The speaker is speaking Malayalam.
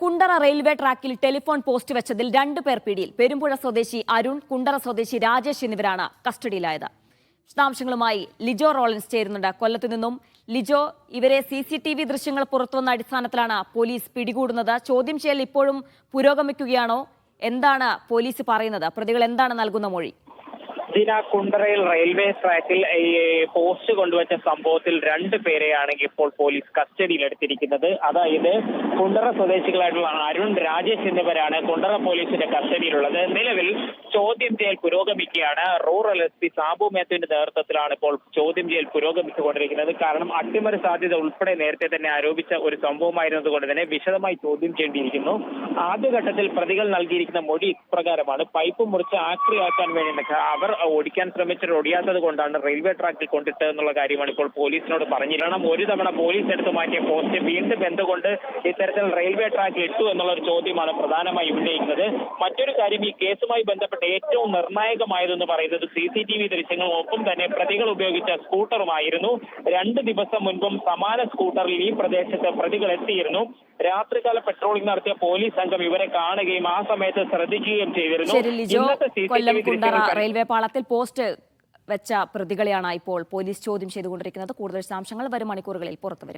കുണ്ടറ റെയിൽവേ ട്രാക്കിൽ ടെലിഫോൺ പോസ്റ്റ് വെച്ചതിൽ രണ്ടു പേർ പിടിയിൽ. പെരുമ്പുഴ സ്വദേശി അരുൺ കുണ്ടറ സ്വദേശി രാജേഷ് എന്നിവരാണ് കസ്റ്റഡിയിലായത്. വിശദാംശങ്ങളുമായി ലിജോ റോളൻസ് ചേരുന്നുണ്ട്. കൊല്ലത്തു നിന്നും ലിജോ ഇവരെ സി സി ടി വി ദൃശ്യങ്ങൾ പുറത്തുവന്ന അടിസ്ഥാനത്തിലാണ് പോലീസ് പിടികൂടുന്നത്. ചോദ്യം ചെയ്യൽ ഇപ്പോഴും പുരോഗമിക്കുകയാണോ? എന്താണ് പോലീസ് പറയുന്നത്? പ്രതികൾ എന്താണ് നൽകുന്ന മൊഴി? ദിന കുണ്ടറയിൽ റെയിൽവേ ട്രാക്കിൽ പോസ്റ്റ് കൊണ്ടുവച്ച സംഭവത്തിൽ രണ്ട് പേരെയാണ് ഇപ്പോൾ പോലീസ് കസ്റ്റഡിയിലെടുത്തിരിക്കുന്നത്. അതായത് കുണ്ടറ സ്വദേശികളായിട്ടുള്ള അരുൺ രാജേഷ് എന്നിവരാണ് കുണ്ടറ പോലീസിന്റെ കസ്റ്റഡിയിലുള്ളത്. നിലവിൽ ചോദ്യം ചെയ്യൽ പുരോഗമിക്കുകയാണ്. റൂറൽ എസ് പി സാബു മേത്തുവിന്റെ നേതൃത്വത്തിലാണ് ഇപ്പോൾ ചോദ്യം ചെയ്യൽ പുരോഗമിച്ചുകൊണ്ടിരിക്കുന്നത്. കാരണം അട്ടിമറി സാധ്യത ഉൾപ്പെടെ നേരത്തെ തന്നെ ആരോപിച്ച ഒരു സംഭവമായിരുന്നതുകൊണ്ട് തന്നെ വിശദമായി ചോദ്യം ചെയ്യേണ്ടിയിരിക്കുന്നു. ആദ്യഘട്ടത്തിൽ പ്രതികൾ നൽകിയിരിക്കുന്ന മൊഴി ഇപ്രകാരമാണ്. പൈപ്പ് മുറിച്ച് ആക്രിയാക്കാൻ വേണ്ടി അവർ ഓടിക്കാൻ ശ്രമിച്ചിട്ട് ഒടിയാത്തത് കൊണ്ടാണ് റെയിൽവേ ട്രാക്കിൽ കൊണ്ടിട്ട് എന്നുള്ള കാര്യമാണ് ഇപ്പോൾ പോലീസിനോട് പറഞ്ഞിരിക്കണം ഒരു തവണ പോലീസ് എടുത്തു മാറ്റിയ പോസ്റ്റ് വീണ്ടും എന്തുകൊണ്ട് ഇത്തരത്തിൽ റെയിൽവേ ട്രാക്കിൽ ഇട്ടു എന്നുള്ള ഒരു ചോദ്യമാണ് പ്രധാനമായി ഉന്നയിക്കുന്നത്. മറ്റൊരു കാര്യം ഈ കേസുമായി ബന്ധപ്പെട്ട് ഏറ്റവും നിർണായകമായതെന്ന് പറയുന്നത് സി സി ടി വി ദൃശ്യങ്ങളും ഒപ്പം തന്നെ പ്രതികൾ ഉപയോഗിച്ച സ്കൂട്ടറുമായിരുന്നു. രണ്ട് ദിവസം മുൻപും സമാന സ്കൂട്ടറിൽ ഈ പ്രദേശത്ത് പ്രതികൾ എത്തിയിരുന്നു. രാത്രികാല പെട്രോളിംഗ് നടത്തിയ പോലീസ് സംഘം ഇവരെ കാണുകയും ആ സമയത്ത് ശ്രദ്ധിക്കുകയും ചെയ്തിരുന്നു. ഇന്നത്തെ സി ഇന്നത്തെ ടി വി ദൃശ്യങ്ങൾ പാളത്തിൽ പോസ്റ്റ് വെച്ച പ്രതികളെയാണ് ഇപ്പോൾ പോലീസ് ചോദ്യം ചെയ്തുകൊണ്ടിരിക്കുന്നത്. കൂടുതൽ വിശദാംശങ്ങൾ വരും മണിക്കൂറുകളിൽ പുറത്തുവരും.